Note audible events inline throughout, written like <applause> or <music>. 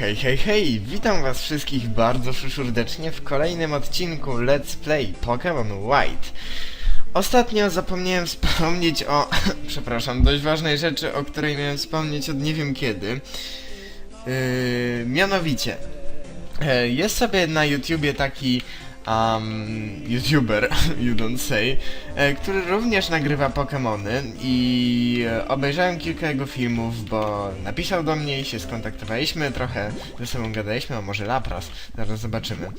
Hej, hej, hej! Witam was wszystkich bardzo serdecznie w kolejnym odcinku Let's Play Pokémon White. Ostatnio zapomniałem <laughs> wspomnieć o... <laughs> przepraszam, dość ważnej rzeczy, o której miałem wspomnieć od nie wiem kiedy. Yy, mianowicie, e, jest sobie na YouTubie taki um, YouTuber, <laughs> you don't say, e, który również nagrywa Pokémony i e, obejrzałem kilka jego filmów, bo napisał do mnie i się skontaktowaliśmy, trochę ze sobą gadaliśmy, a może Lapras, zaraz zobaczymy.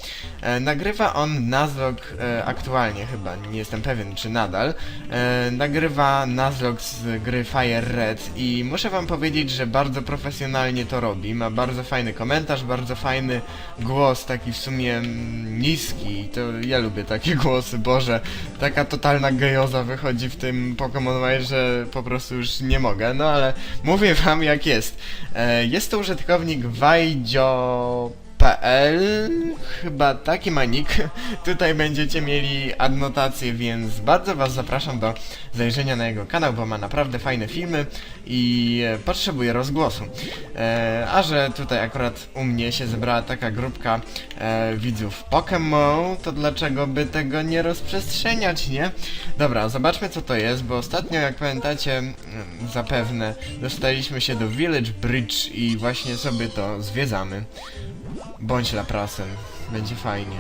E, nagrywa on Nuzlocke aktualnie chyba, nie jestem pewien czy nadal, nagrywa Nuzlocke z gry Fire Red i muszę wam powiedzieć, że bardzo profesjonalnie to robi, ma bardzo fajny komentarz, bardzo fajny głos, taki w sumie niski, to ja lubię takie <laughs> głosy, Boże, taka totalna gejoza wychodzi w tym Pokémon White, że po prostu już nie mogę, no ale mówię wam jak jest. E, jest to użytkownik Wajdzio... PL, chyba taki ma nick. Tutaj będziecie mieli adnotację, więc bardzo was zapraszam do zajrzenia na jego kanał, bo ma naprawdę fajne filmy i e, potrzebuje rozgłosu. E, a że tutaj akurat u mnie się zebrała taka grupka e, widzów Pokémon, to dlaczego by tego nie rozprzestrzeniać, nie? Dobra, zobaczmy co to jest, bo ostatnio, jak pamiętacie, zapewne dostaliśmy się do Village Bridge i właśnie sobie to zwiedzamy. Bądź laprasem, będzie fajnie.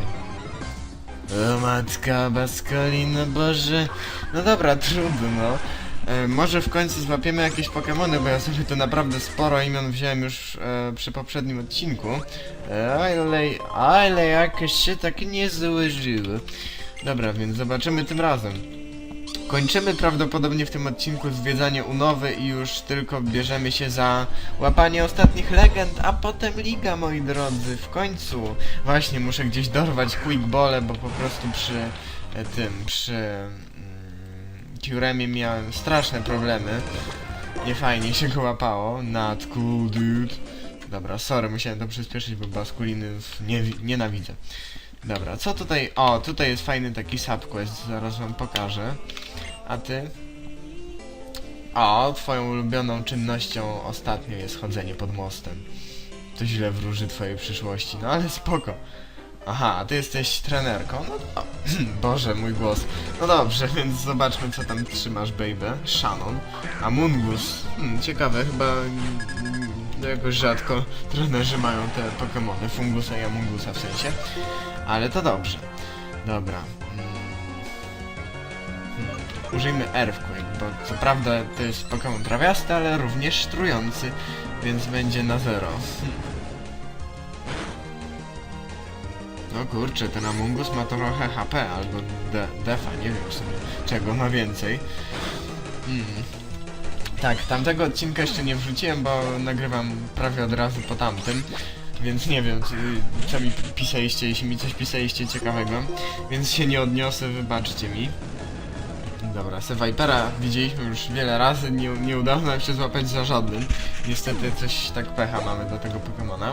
O matka Baskolino, Boże. No dobra, trudno. E, może w końcu złapiemy jakieś Pokemony, bo ja sobie to naprawdę sporo imion wziąłem już e, przy poprzednim odcinku. E, ale, ale jakoś się tak nie złożyło. Dobra, więc zobaczymy tym razem. Kończymy prawdopodobnie w tym odcinku zwiedzanie Unowy i już tylko bierzemy się za łapanie ostatnich legend, a potem liga, moi drodzy, w końcu. Właśnie, muszę gdzieś dorwać Quickbole, bo po prostu przy e, tym, przy mm, Curemie miałem straszne problemy. Nie fajnie się go łapało. Not cool, dude. Dobra, sorry, musiałem to przyspieszyć, bo baskulinów nie, nienawidzę. Dobra, co tutaj? O, tutaj jest fajny taki subquest, zaraz wam pokażę. A ty? O, twoją ulubioną czynnością ostatnio jest chodzenie pod mostem. To źle wróży twojej przyszłości, no ale spoko. Aha, ty jesteś trenerką? No to... <clears throat> Boże, mój głos. No dobrze, <laughs> więc zobaczmy co tam trzymasz, baby. Shannon. A Mungus. Hmm, ciekawe, chyba... Jakoś rzadko trenerzy mają te Pokemony. Fungusa i Amungusa w sensie. Ale to dobrze. Dobra. Mm. Hmm. Użyjmy Earthquake, bo co prawda to jest Pokémon trawiasty, ale również trujący, więc będzie na zero. No kurczę, ten Amungus ma trochę HP, albo de defa, nie wiem w sumie czego ma więcej. Mm. Tak, tamtego odcinka jeszcze nie wrzuciłem, bo nagrywam prawie od razu po tamtym. Więc nie wiem, czy- co mi pisaliście, jeśli mi coś pisaliście ciekawego. Więc się nie odniosę, wybaczcie mi. Dobra, Vipera widzieliśmy już wiele razy, nie, nie udało nam się złapać za żadnym. Niestety coś tak pecha mamy do tego Pokemona.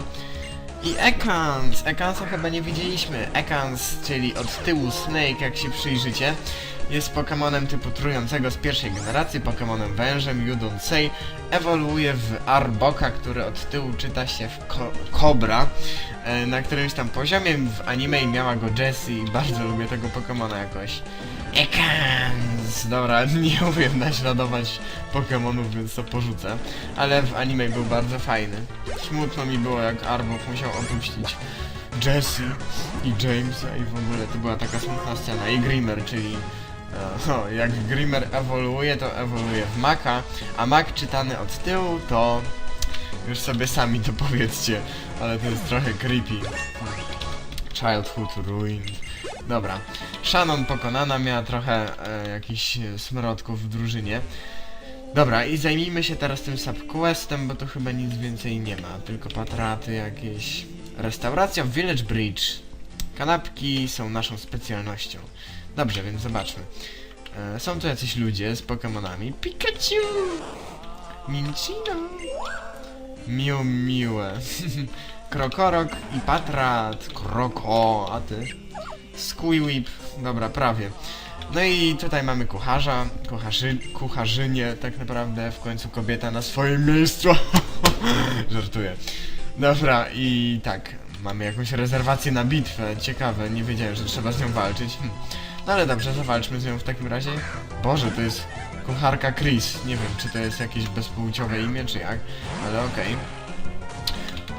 I Ekans! Ekansa chyba nie widzieliśmy. Ekans, czyli od tyłu Snake, jak się przyjrzycie, jest Pokemonem typu trującego z pierwszej generacji, Pokemonem wężem, say. Ewoluuje w Arboka, który od tyłu czyta się w ko Cobra. E, na którymś tam poziomie w anime miała go Jessie i bardzo lubię tego Pokemona jakoś. Ekans! Dobra, <laughs> nie umiem naśladować Pokemonów, więc to porzucę. Ale w anime był bardzo fajny. Smutno mi było, jak Arbok musiał opuścić Jessie i Jamesa i w ogóle to była taka smutna scena. I Grimmer, czyli... e, <laughs> jak Grimmer ewoluuje, to ewoluuje w Maka, a Mak czytany od tyłu, to... Już sobie sami to powiedzcie, ale to jest trochę creepy. Childhood ruined. Dobra. Shannon pokonana, miała trochę e, jakichś smrodków w drużynie. Dobra, i zajmijmy się teraz tym subquestem, bo tu chyba nic więcej nie ma. Tylko patraty jakieś. Restauracja w Village Bridge. Kanapki są naszą specjalnością. Dobrze, więc zobaczmy. E, są tu jacyś ludzie z Pokemonami. Pikachu! Minchino! Miu miłe. <laughs> Krokorok i Patrat. Kroko, a ty? Squeewip. Dobra, prawie. No i tutaj mamy kucharza, kucharzy, kucharzynię tak naprawdę, w końcu kobieta na swoim miejscu. <laughs> Żartuję. Dobra, i tak, mamy jakąś rezerwację na bitwę. Ciekawe, nie wiedziałem, że trzeba z nią walczyć. Hm. No ale dobrze, zawalczmy z nią w takim razie. Boże, to jest kucharka Chris. Nie wiem, czy to jest jakieś bezpłciowe imię, czy jak, ale okej.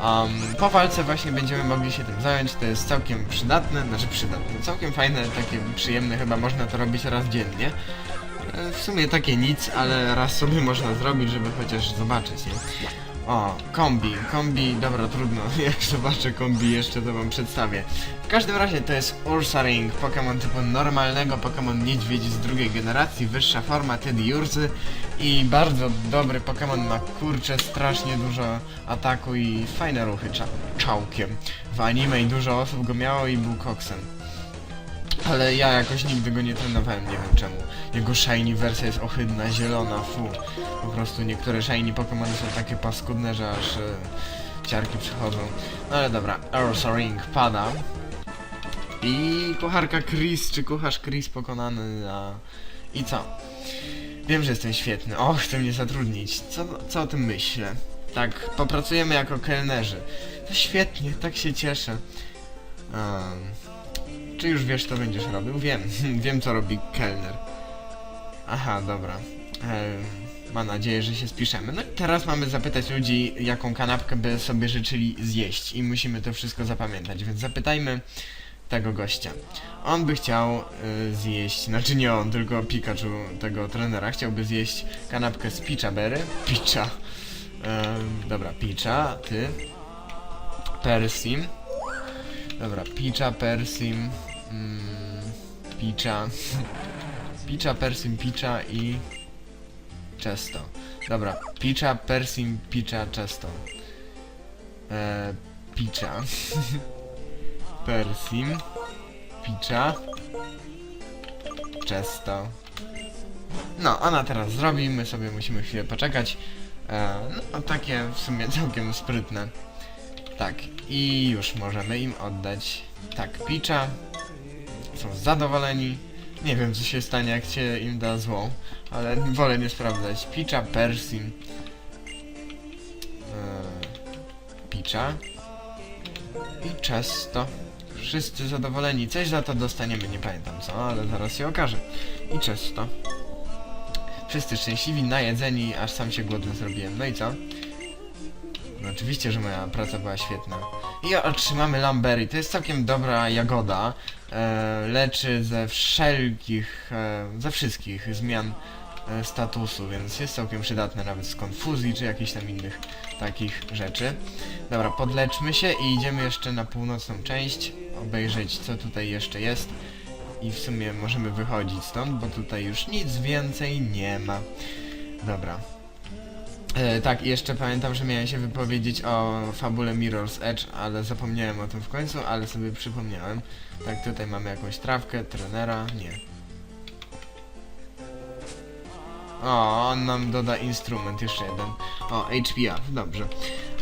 Um, po walce właśnie będziemy mogli się tym zająć, to jest całkiem przydatne, znaczy przydatne, całkiem fajne, takie przyjemne, chyba można to robić raz dziennie. E, W sumie takie nic, ale raz sobie można zrobić, żeby chociaż zobaczyć, nie? O, kombi, kombi, dobra, trudno, <laughs> jak zobaczę kombi jeszcze to wam przedstawię. W każdym razie to jest Ursa Ring, Pokémon typu normalnego, Pokémon niedźwiedź z drugiej generacji, wyższa forma Teddy Ursy i bardzo dobry Pokémon ma kurczę strasznie dużo ataku i fajne ruchy cza czałkiem. W anime i dużo osób go miało i był koksem. Ale ja jakoś nigdy go nie trenowałem, nie wiem czemu. Jego shiny wersja jest ohydna, zielona, fu. Po prostu niektóre shiny Pokémony są takie paskudne, że aż e, ciarki przychodzą. No ale dobra, Ursa Ring pada. I kucharka Chris, czy kucharz Chris pokonany, a... I co? Wiem, że jestem świetny. O, chce mnie zatrudnić. Co, co o tym myślę? Tak, popracujemy jako kelnerzy. To świetnie, tak się cieszę. Um, czy już wiesz, co będziesz robił? Wiem, <laughs> wiem, co robi kelner. Aha, dobra. Em, mam nadzieję, że się spiszemy. No i teraz mamy zapytać ludzi, jaką kanapkę by sobie życzyli zjeść. I musimy to wszystko zapamiętać, więc zapytajmy tego gościa. On by chciał y, zjeść, znaczy nie on, tylko Pikachu tego trenera, chciałby zjeść kanapkę z Picha Berry. Picha. Em, dobra, Picha, ty. Persim. Dobra, Picha, Persim. Mm, Picha. <laughs> Picha, Persim, Picha i... Chesto. Dobra, Picha, Persim, Picha, Chesto. E, Picha. <laughs> Persim. Picha. Chesto. No, ona teraz zrobi, my sobie musimy chwilę poczekać. E, no, takie w sumie całkiem sprytne. Tak, i już możemy im oddać. Tak, Picha. Są zadowoleni. Nie wiem, co się stanie, jak się im da złą, ale wolę nie sprawdzać. Picha, Persim. E, Picha. I Chesto. Wszyscy zadowoleni. Coś za to dostaniemy, nie pamiętam co, ale zaraz się okaże. I Chesto. Wszyscy szczęśliwi, najedzeni, aż sam się głodny zrobiłem. No i co? No oczywiście, że moja praca była świetna. I otrzymamy Lamberry. To jest całkiem dobra jagoda. E, leczy ze wszelkich, e, ze wszystkich zmian e, statusu, więc jest całkiem przydatne nawet z konfuzji czy jakichś tam innych takich rzeczy. Dobra, podleczmy się i idziemy jeszcze na północną część, obejrzeć co tutaj jeszcze jest. I w sumie możemy wychodzić stąd, bo tutaj już nic więcej nie ma. Dobra. E, tak, i jeszcze pamiętam, że miałem się wypowiedzieć o fabule Mirror's Edge, ale zapomniałem o tym w końcu, ale sobie przypomniałem. Tak, tutaj mamy jakąś trawkę, trenera, nie. O, on nam doda instrument, jeszcze jeden. O, HP up, dobrze.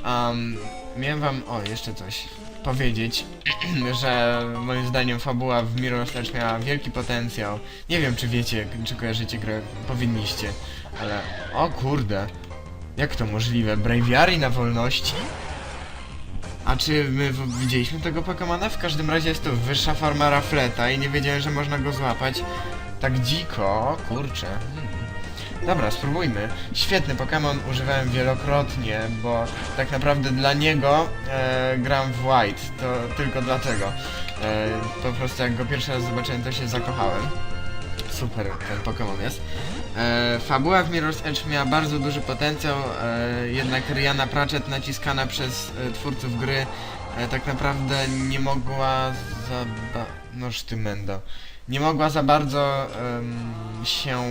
Um, miałem wam, o, jeszcze coś powiedzieć, <clears throat> że moim zdaniem fabuła w Mirror's Edge miała wielki potencjał. Nie wiem, czy wiecie, czy kojarzycie grę, powinniście, ale... O kurde, jak to możliwe? Braviary na wolności? A czy my widzieliśmy tego Pokemona? W każdym razie jest to wyższa forma Rafleta i nie wiedziałem, że można go złapać tak dziko. Kurczę. Dobra, spróbujmy. Świetny Pokémon, używałem wielokrotnie, bo tak naprawdę dla niego e, gram w White. To tylko dlatego. E, po prostu jak go pierwszy raz zobaczyłem, to się zakochałem. Super ten Pokémon jest. E, fabuła w Mirror's Edge miała bardzo duży potencjał, e, jednak Rihanna Pratchett naciskana przez e, twórców gry e, tak naprawdę nie mogła za... Ba... No sztymendo. Nie mogła za bardzo em, się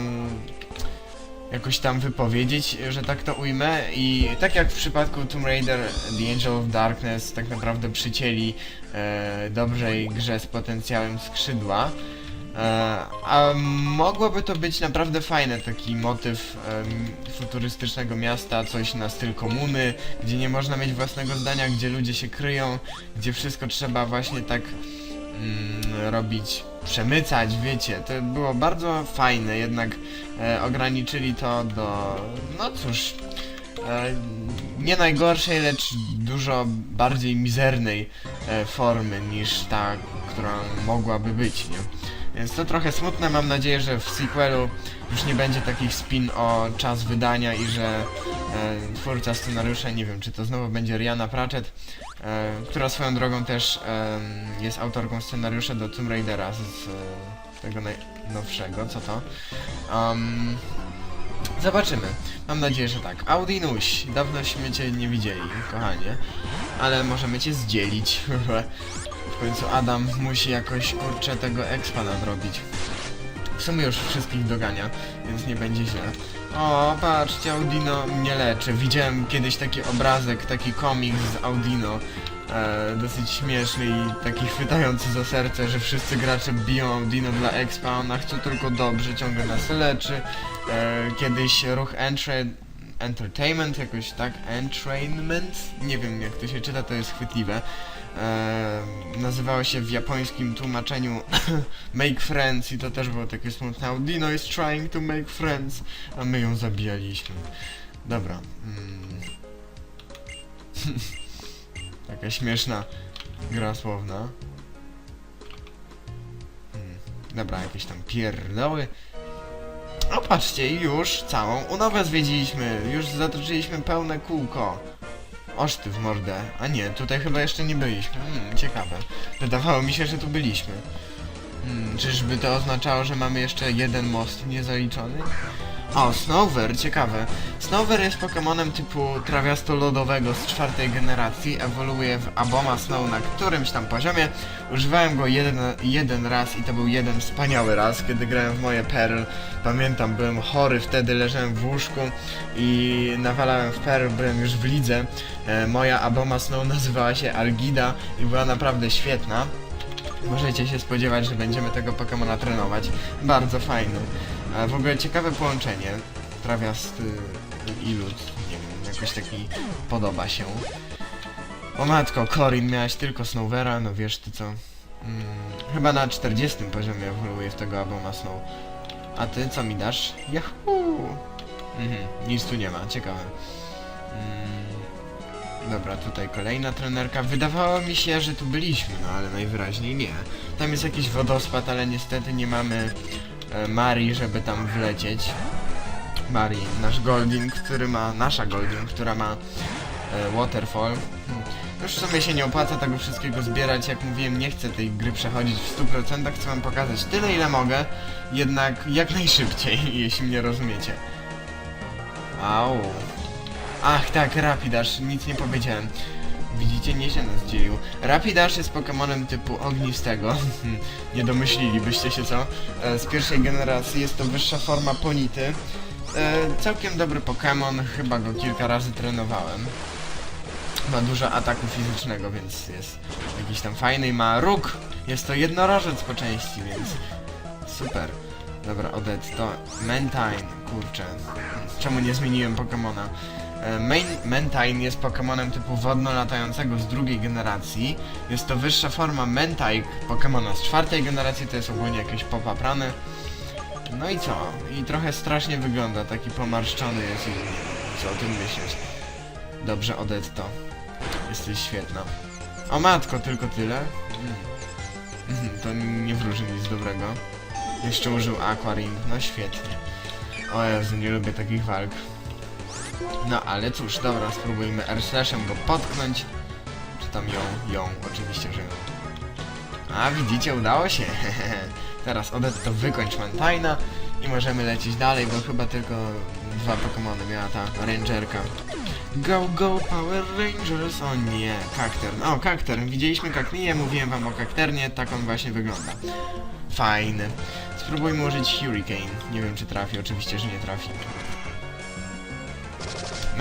jakoś tam wypowiedzieć, że tak to ujmę i tak jak w przypadku Tomb Raider The Angel of Darkness tak naprawdę przycięli e, dobrej grze z potencjałem skrzydła, E, a mogłoby to być naprawdę fajne, taki motyw futurystycznego miasta, coś na styl komuny, gdzie nie można mieć własnego zdania, gdzie ludzie się kryją, gdzie wszystko trzeba właśnie tak mm, robić, przemycać, wiecie. To było bardzo fajne, jednak e, ograniczyli to do, no cóż, e, nie najgorszej, lecz dużo bardziej mizernej e, formy niż ta, która mogłaby być, nie? Więc to trochę smutne, mam nadzieję, że w sequelu już nie będzie takich spin o czas wydania i że e, twórca scenariusza, nie wiem, czy to znowu będzie Rihanna Pratchett, e, która swoją drogą też e, jest autorką scenariusza do Tomb Raidera z, z e, tego najnowszego, co to? Um, zobaczymy. Mam nadzieję, że tak. Audinuś, dawnośmy cię nie widzieli, kochanie, ale możemy cię zdzielić. <laughs> końcu Adam musi jakoś, kurczę, tego expa nadrobić. W sumie już wszystkich dogania, więc nie będzie źle. O, patrzcie, Audino mnie leczy. Widziałem kiedyś taki obrazek, taki komiks z Audino. E, dosyć śmieszny i taki chwytający za serce, że wszyscy gracze biją Audino dla expa, ona chce tylko dobrze, ciągle nas leczy. E, kiedyś ruch Entra Entertainment, jakoś tak, Entrainment, nie wiem jak to się czyta, to jest chwytliwe. E, nazywało się w japońskim tłumaczeniu <laughs> Make Friends i to też było takie smutne. Audino is trying to make friends, a my ją zabijaliśmy. Dobra. Mm. <laughs> Taka śmieszna gra słowna. Hmm. Dobra, jakieś tam pierdoły. O, patrzcie, już całą Unowę zwiedziliśmy. Już zatoczyliśmy pełne kółko. Oż ty w mordę. A nie, tutaj chyba jeszcze nie byliśmy. Hmm, ciekawe. Wydawało mi się, że tu byliśmy. Hmm, czyżby to oznaczało, że mamy jeszcze jeden most niezaliczony? O, Snover, ciekawe. Snover jest Pokemonem typu trawiasto-lodowego z czwartej generacji. Ewoluuje w Aboma Snow na którymś tam poziomie. Używałem go jeden, jeden raz i to był jeden wspaniały raz, kiedy grałem w moje Pearl. Pamiętam, byłem chory, wtedy leżałem w łóżku i nawalałem w Pearl, byłem już w lidze. E, moja Aboma Snow nazywała się Algida i była naprawdę świetna. Możecie się spodziewać, że będziemy tego Pokemona trenować. Bardzo fajny. A w ogóle ciekawe połączenie. Trawiasty i lód. Nie wiem, jakoś taki podoba się. O matko, Corin, miałaś tylko Snowvera, no wiesz ty co. Mm, chyba na 40 poziomie ewoluuje w tego Aboma Snow. A ty co mi dasz? Yahoo! Mhm, nic tu nie ma, ciekawe. Mm, dobra, tutaj kolejna trenerka. Wydawało mi się, że tu byliśmy, no ale najwyraźniej nie. Tam jest jakiś wodospad, ale niestety nie mamy Marii, żeby tam wlecieć. Marii, nasz Golding, który ma, nasza Golding, która ma e, Waterfall. Hmm. Już w sumie się nie opłaca tego wszystkiego zbierać, jak mówiłem, nie chcę tej gry przechodzić w 100%, chcę wam pokazać tyle ile mogę, jednak jak najszybciej, <laughs> jeśli mnie rozumiecie. Au. Ach tak, Rapidash, nic nie powiedziałem. Widzicie, nieźle nas dzielił. Rapidash jest Pokemonem typu ognistego. <laughs> nie domyślilibyście się co. E, z pierwszej generacji jest to wyższa forma Ponity. E, całkiem dobry Pokémon, chyba go kilka razy trenowałem. Ma dużo ataku fizycznego, więc jest jakiś tam fajny ma róg. Jest to jednorożec po części, więc super. Dobra, Odet, to Mentine, kurczę. Czemu nie zmieniłem Pokemona? E, Main, jest Pokemonem typu wodno-latającego z drugiej generacji. Jest to wyższa forma Mentike Pokemona z czwartej generacji, to jest ogólnie jakieś popaprany. No i co? I trochę strasznie wygląda, taki pomarszczony jest i co o tym myślisz. Dobrze, Odetto. Jesteś świetna. O matko, tylko tyle? Mm. To nie wróży nic dobrego. Jeszcze użył Aquaring, no świetnie. O Jezu, nie lubię takich walk. No ale cóż, dobra, spróbujmy R-slashem go potknąć. Czy tam ją, ją, oczywiście, że ją. A widzicie, udało się. <laughs> Teraz Odet to wykończ Mantina i możemy lecieć dalej, bo chyba tylko dwa Pokemony miała ta Rangerka. Go, go, Power Rangers! O nie, Kaktern. O, Kaktern. Widzieliśmy Kaknię, mówiłem wam o Kakternie, tak on właśnie wygląda. Fajny. Spróbujmy użyć Hurricane. Nie wiem, czy trafi, oczywiście, że nie trafi.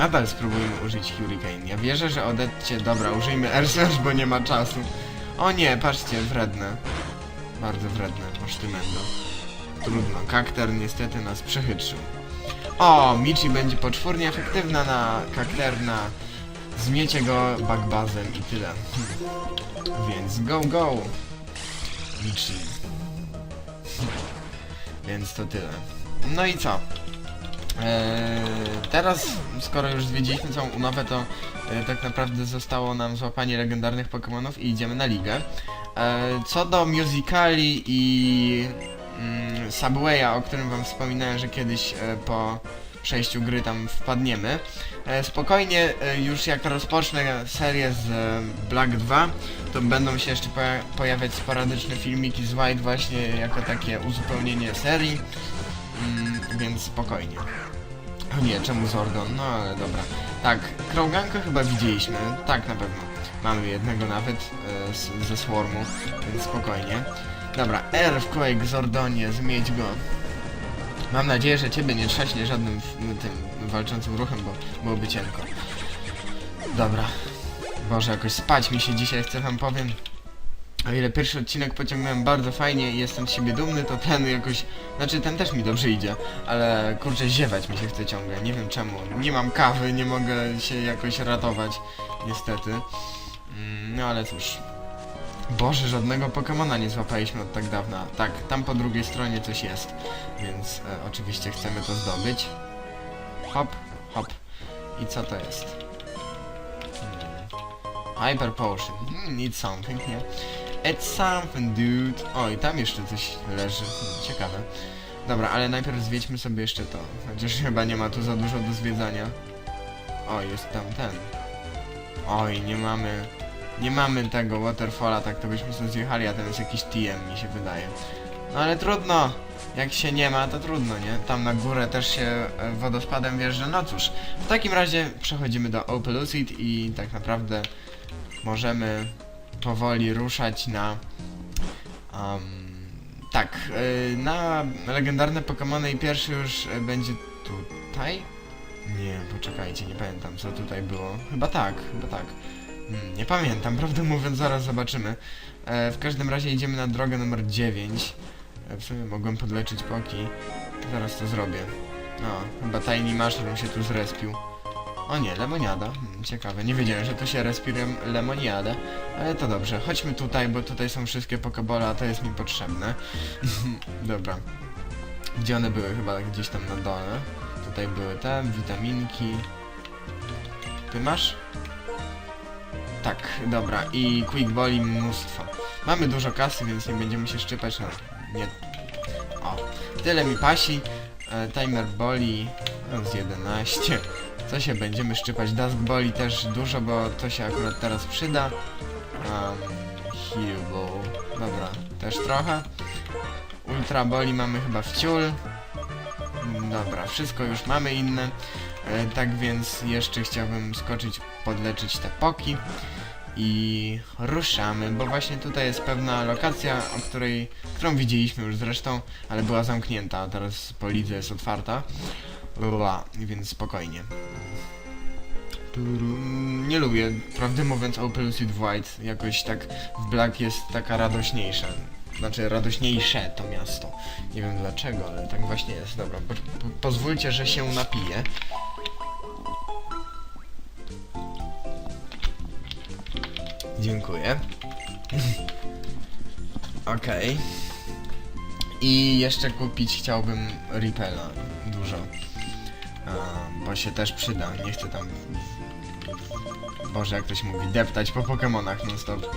Nadal spróbujmy użyć Hurricane. Ja wierzę, że odetcie... Dobra, użyjmy Air bo nie ma czasu. O nie, patrzcie, wredne. Bardzo wredne, osztymendo. Trudno, Kakter niestety nas przechytrzył. O, Michi będzie poczwórnie efektywna na Kakterna. Zmiecie go backbazem i tyle. <laughs> Więc go, go! Michi. <laughs> Więc to tyle. No i co? Eee, teraz, skoro już zwiedziliśmy całą umowę, to e, tak naprawdę zostało nam złapanie legendarnych Pokémonów i idziemy na ligę. Eee, co do musicali i mm, Subwaya, o którym wam wspominałem, że kiedyś e, po przejściu gry tam wpadniemy, e, spokojnie e, już jak rozpocznę serię z e, Black 2, to będą się jeszcze poja- pojawiać sporadyczne filmiki z White właśnie jako takie uzupełnienie serii. Mm, więc spokojnie. Nie, czemu Zordon? No ale dobra. Tak, Krauganka chyba widzieliśmy. Tak, na pewno. Mamy jednego nawet e, z, ze Swarmu, więc spokojnie. Dobra, R w Quake Zordonie, zmieć go. Mam nadzieję, że ciebie nie trzaśnie żadnym tym walczącym ruchem, bo byłoby cienko. Dobra. Boże, jakoś spać mi się dzisiaj, chcę wam powiem. O ile pierwszy odcinek pociągnąłem bardzo fajnie i jestem z siebie dumny, to ten jakoś... Znaczy ten też mi dobrze idzie, ale kurczę ziewać mi się chce ciągle, nie wiem czemu. Nie mam kawy, nie mogę się jakoś ratować, niestety. Mm, No ale cóż. Boże, żadnego Pokemona nie złapaliśmy od tak dawna. Tak, tam po drugiej stronie coś jest, więc e, oczywiście chcemy to zdobyć. Hop, hop. I co to jest? Hmm. Hyper Potion. Hmm, need something, nie? It's something, dude. Oj, tam jeszcze coś leży. Ciekawe. Dobra, ale najpierw zwiedźmy sobie jeszcze to. Chociaż chyba nie ma tu za dużo do zwiedzania. O, jest tam ten. Oj, nie mamy... Nie mamy tego waterfalla, tak to byśmy sobie zjechali, a ten jest jakiś TM, mi się wydaje. No ale trudno! Jak się nie ma, to trudno, nie? Tam na górę też się e, wodospadem wjeżdża. No cóż, w takim razie przechodzimy do Opelucid i tak naprawdę możemy powoli ruszać na... Um, tak, y, na legendarne Pokémony i pierwszy już będzie tutaj? Nie, poczekajcie, nie pamiętam co tutaj było. Chyba tak, chyba tak. Hmm, nie pamiętam, <laughs> prawdę mówiąc, zaraz zobaczymy. E, w każdym razie idziemy na drogę numer 9. E, w sumie mogłem podleczyć poki. Zaraz to zrobię. O, chyba Tiny Mushroom się tu zrespił. O nie, lemoniada. Ciekawe, nie wiedziałem, że tu się respi lem lemoniadę. Ale to dobrze, chodźmy tutaj, bo tutaj są wszystkie pokebole, a to jest mi potrzebne. <laughs> Dobra. Gdzie one były? Chyba gdzieś tam na dole. Tutaj były te, witaminki. Ty masz? Tak, dobra. I Quick Boli mnóstwo. Mamy dużo kasy, więc nie będziemy się szczypać na... Nie... O, tyle mi pasi. E, timer boli z 11. Co się będziemy szczypać? Dusk boli też dużo, bo to się akurat teraz przyda. Um, heal. Dobra, też trochę. Ultra boli mamy chyba w ciul. Dobra, wszystko już mamy inne. E, tak więc jeszcze chciałbym skoczyć, podleczyć te poki. I ruszamy, bo właśnie tutaj jest pewna lokacja, o której, którą widzieliśmy już zresztą, ale była zamknięta, a teraz po lidze jest otwarta. Ła, więc spokojnie. Nie lubię, prawdę mówiąc, Opel Lucid White. Jakoś tak w Black jest taka radośniejsza. Znaczy radośniejsze to miasto. Nie wiem dlaczego, ale tak właśnie jest. Dobra, po, po, pozwólcie, że się napiję. Dziękuję. <laughs> Okej. I jeszcze kupić chciałbym Ripela dużo. Bo się też przyda. Nie chcę tam. Boże, jak to się mówi, deptać po Pokemonach non stop.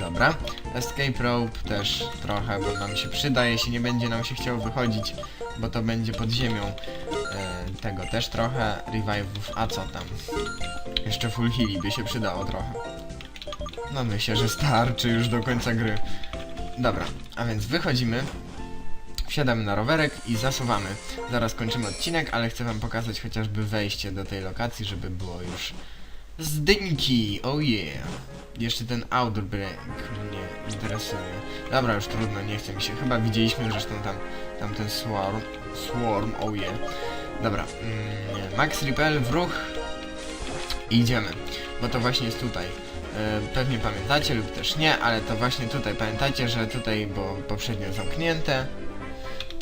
Dobra. Escape Rope też trochę, bo nam się przyda, jeśli nie będzie nam się chciało wychodzić, bo to będzie pod ziemią. E, tego też trochę. Revive'ów, a co tam? Jeszcze Full Healy by się przydało trochę. No myślę, że starczy już do końca gry. Dobra, a więc wychodzimy. Wsiadamy na rowerek i zasuwamy. Zaraz kończymy odcinek, ale chcę wam pokazać chociażby wejście do tej lokacji, żeby było już z dynki, oh yeah. Jeszcze ten outdoor break mnie interesuje. Dobra, już trudno, nie chce mi się. Chyba widzieliśmy zresztą tam, tam ten swarm, swarm, oh yeah. Dobra, mm, Max Repel w ruch idziemy, bo to właśnie jest tutaj. E, Pewnie pamiętacie lub też nie, ale to właśnie tutaj pamiętacie, że tutaj było poprzednio zamknięte.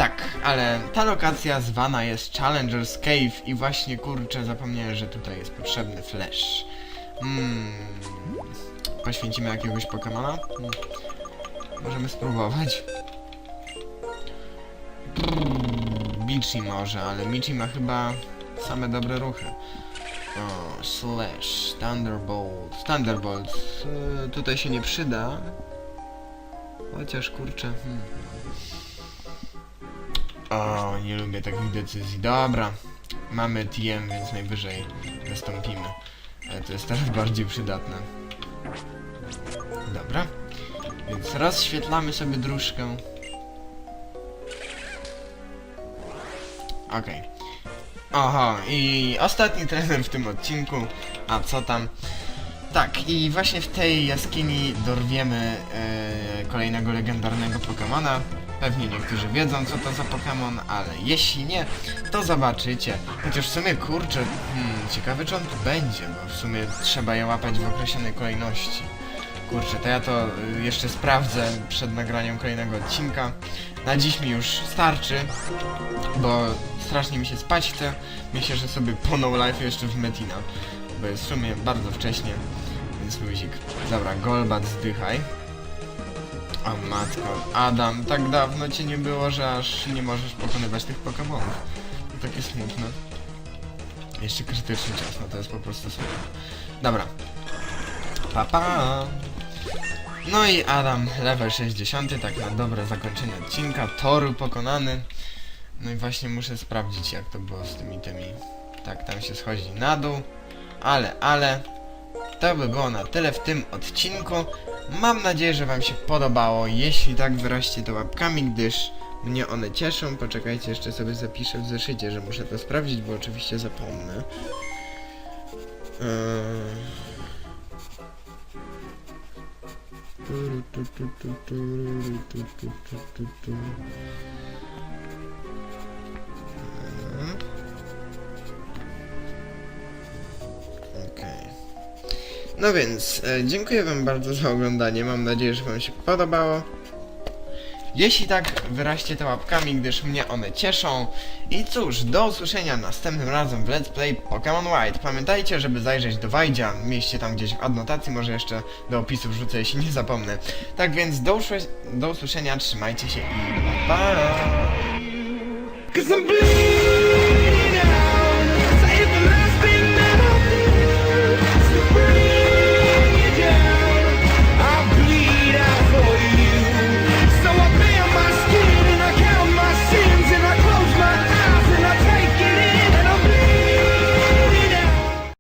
Tak, ale ta lokacja zwana jest Challenger's Cave i właśnie kurczę zapomniałem, że tutaj jest potrzebny flash. Hmm. Poświęcimy jakiegoś Pokemona? Hmm. Możemy spróbować. Michi może, ale Michi ma chyba same dobre ruchy. O, Slash, Thunderbolt, Thunderbolt, e, tutaj się nie przyda. Chociaż kurczę, hmm. O, nie lubię takich decyzji. Dobra, mamy TM, więc najwyżej zastąpimy. Ale to jest teraz <laughs> bardziej przydatne. Dobra. Więc rozświetlamy sobie dróżkę. Okej. Oho, i ostatni trener w tym odcinku. A co tam? Tak, i właśnie w tej jaskini dorwiemy e, kolejnego legendarnego Pokemona. Pewnie niektórzy wiedzą co to za Pokémon, ale jeśli nie, to zobaczycie. Chociaż w sumie kurczę, hmm, ciekawe czy on tu będzie, bo w sumie trzeba je łapać w określonej kolejności. Kurczę, to ja to y, jeszcze sprawdzę przed nagraniem kolejnego odcinka. Na dziś mi już starczy, bo strasznie mi się spać chce. Myślę, że sobie po no life jeszcze w Metina, bo jest w sumie bardzo wcześnie, więc luzik. Dobra, Golbat zdychaj. O matko, Adam, tak dawno cię nie było, że aż nie możesz pokonywać tych Pokemonów. Takie smutne. Jeszcze krytyczny czas, no to jest po prostu smutne. Dobra. Pa, pa. No i Adam, level 60, tak na dobre zakończenie odcinka, toru pokonany. No i właśnie muszę sprawdzić jak to było z tymi tymi. Tak, tam się schodzi na dół. Ale, ale, to by było na tyle w tym odcinku. Mam nadzieję, że wam się podobało. Jeśli tak, wyraźcie to łapkami, gdyż mnie one cieszą. Poczekajcie, jeszcze sobie zapiszę w zeszycie, że muszę to sprawdzić, bo oczywiście zapomnę. Eee... Turu, No więc, e, dziękuję wam bardzo za oglądanie, mam nadzieję, że wam się podobało. Jeśli tak, wyraźcie to łapkami, gdyż mnie one cieszą. I cóż, do usłyszenia następnym razem w Let's Play Pokémon White. Pamiętajcie, żeby zajrzeć do Wajdzia, mieście tam gdzieś w adnotacji, może jeszcze do opisu wrzucę, jeśli nie zapomnę. Tak więc do, usły- do usłyszenia, trzymajcie się i pa! pa.